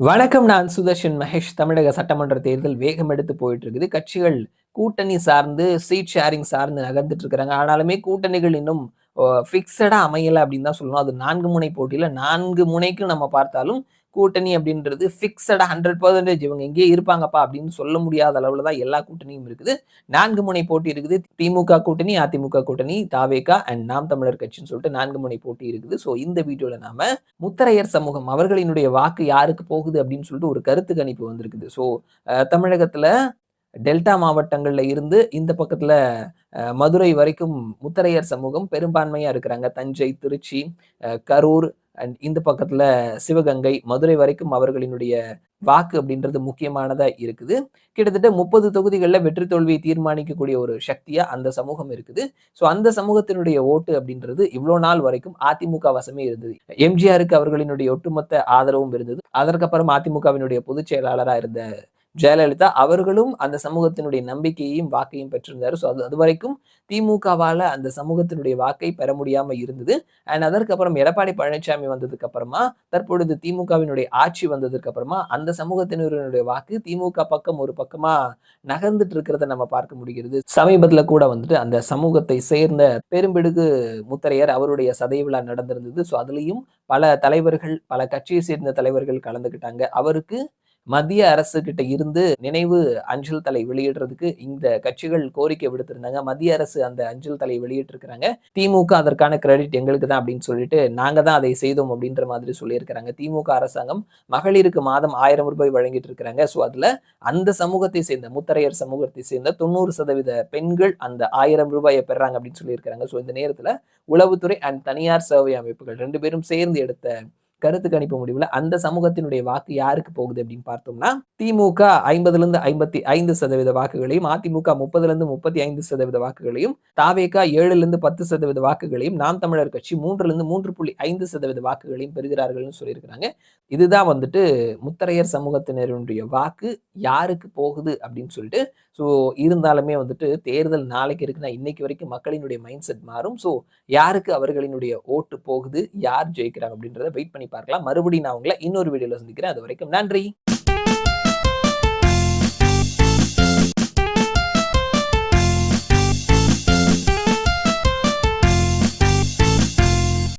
வணக்கம் நான் சுதர்ஷன் மகேஷ். தமிழக சட்டமன்ற தேர்தல் வேகம் எடுத்து போயிட்டு இருக்குது கட்சிகள் கூட்டணி சார்ந்து சீட் ஷேரிங் சார்ந்து நகர்ந்துட்டு இருக்கிறாங்க ஆனாலுமே கூட்டணிகள் இன்னும் ஃபிக்ஸடாக அமையலை அப்படின்னு தான் சொல்லணும். அது நான்கு முனை போட்டியில் நான்கு முனைக்கும் நம்ம பார்த்தாலும் கூட்டணி அப்படின்றது ஃபிக்ஸடா ஹண்ட்ரட் பர்சன்டேஜ் இவங்க எங்கேயே இருப்பாங்கப்பா அப்படின்னு சொல்ல முடியாத அளவில் தான் எல்லா கூட்டணியும் இருக்குது. நான்கு முனை போட்டி இருக்குது. திமுக கூட்டணி அதிமுக கூட்டணி தாவேகா அண்ட் நாம் தமிழர் கட்சின்னு சொல்லிட்டு நான்கு முனை போட்டி இருக்குது. ஸோ இந்த வீடியோவில் நாம முத்தரையர் சமூகம் அவர்களினுடைய வாக்கு யாருக்கு போகுது அப்படின்னு சொல்லிட்டு ஒரு கருத்து கணிப்பு வந்திருக்குது. ஸோ தமிழகத்தில் டெல்டா மாவட்டங்களில் இருந்து இந்த பக்கத்தில் மதுரை வரைக்கும் முத்தரையர் சமூகம் பெரும்பான்மையாக இருக்கிறாங்க. தஞ்சை திருச்சி கரூர் அண்ட் இந்த பக்கத்தில் சிவகங்கை மதுரை வரைக்கும் அவர்களினுடைய வாக்கு அப்படின்றது முக்கியமானதாக இருக்குது. கிட்டத்தட்ட முப்பது தொகுதிகளில் வெற்றி தோல்வியை தீர்மானிக்கக்கூடிய ஒரு சக்தியாக அந்த சமூகம் இருக்குது. ஸோ அந்த சமூகத்தினுடைய ஓட்டு அப்படின்றது இவ்வளோ நாள் வரைக்கும் அதிமுக வசமே இருந்தது. எம்ஜிஆருக்கு அவர்களினுடைய ஒட்டுமொத்த ஆதரவும் இருந்தது. அதற்கப்புறம் அதிமுகவினுடைய பொதுச் செயலாளராக இருந்த ஜெயலலிதா அவர்களும் அந்த சமூகத்தினுடைய நம்பிக்கையையும் வாக்கையும் பெற்றிருந்தார். ஸோ அது அது வரைக்கும் திமுகவால் அந்த சமூகத்தினுடைய வாக்கை பெற முடியாமல் இருந்தது. அண்ட் அதற்கப்புறம் எடப்பாடி பழனிசாமி வந்ததுக்கு அப்புறமா தற்பொழுது திமுகவினுடைய ஆட்சி வந்ததுக்கு அப்புறமா அந்த சமூகத்தினருடைய வாக்கு திமுக பக்கம் ஒரு பக்கமா நகர்ந்துட்டு இருக்கிறத நம்ம பார்க்க முடிகிறது. சமீபத்தில் கூட வந்துட்டு அந்த சமூகத்தை சேர்ந்த பெரும்பிடுகு முத்தரையர் அவருடைய சதைவிழா நடந்திருந்தது. ஸோ அதுலேயும் பல தலைவர்கள் பல கட்சியை சேர்ந்த தலைவர்கள் கலந்துக்கிட்டாங்க. அவருக்கு மத்திய அரசு கிட்ட இருந்து நினைவு அஞ்சல் தலை வெளியிடுறதுக்கு இந்த கட்சிகள் கோரிக்கை விடுத்திருந்தாங்க. மத்திய அரசு அந்த அஞ்சல் தலை வெளியிட்டிருக்கிறாங்க. திமுக அதற்கான கிரெடிட் எங்களுக்கு தான் அப்படின்னு சொல்லிட்டு நாங்க தான் அதை செய்தோம் அப்படின்ற மாதிரி சொல்லியிருக்கிறாங்க. திமுக அரசாங்கம் மகளிருக்கு மாதம் ஆயிரம் ரூபாய் வழங்கிட்டு இருக்கிறாங்க ஸோ அதுல அந்த சமூகத்தை சேர்ந்த முத்தரையர் சமூகத்தை சேர்ந்த தொண்ணூறு சதவீத பெண்கள் அந்த ஆயிரம் ரூபாயை பெறாங்க அப்படின்னு சொல்லியிருக்கிறாங்க. ஸோ இந்த நேரத்தில் உளவுத்துறை அண்ட் தனியார் சேவை அமைப்புகள் ரெண்டு பேரும் சேர்ந்து எடுத்த கருத்து கணிப்பு முடிவுல அந்த சமூகத்தினுடைய வாக்கு யாருக்கு போகுது அப்படின்னு பார்த்தோம்னா திமுக ஐம்பதுல இருந்து ஐம்பத்தி ஐந்து சதவீத வாக்குகளையும் அதிமுக முப்பதுல இருந்து முப்பத்தி ஐந்து சதவீத வாக்குகளையும் தாவேகா ஏழுல இருந்து பத்து சதவீத வாக்குகளையும் நாம் தமிழர் கட்சி மூன்றுல இருந்து மூன்று புள்ளி ஐந்து சதவீத வாக்குகளையும் பெறுகிறார்கள்னு சொல்லியிருக்கிறாங்க. இதுதான் வந்துட்டு முத்தரையர் சமூகத்தினருடைய வாக்கு யாருக்கு போகுது அப்படின்னு சொல்லிட்டு ஸோ இருந்தாலுமே வந்துட்டு தேர்தல் நாளைக்கு இருக்குன்னா இன்னைக்கு வரைக்கும் மக்களினுடைய மைண்ட் செட் மாறும். ஸோ யாருக்கு அவர்களினுடைய ஓட்டு போகுது யார் ஜெயிக்கிறாங்க அப்படின்றத வெயிட் பண்ணி பார்க்கலாம். மறுபடியும் நான் உங்களை இன்னொரு வீடியோவில் சந்திக்கிறேன். அது வரைக்கும் நன்றி!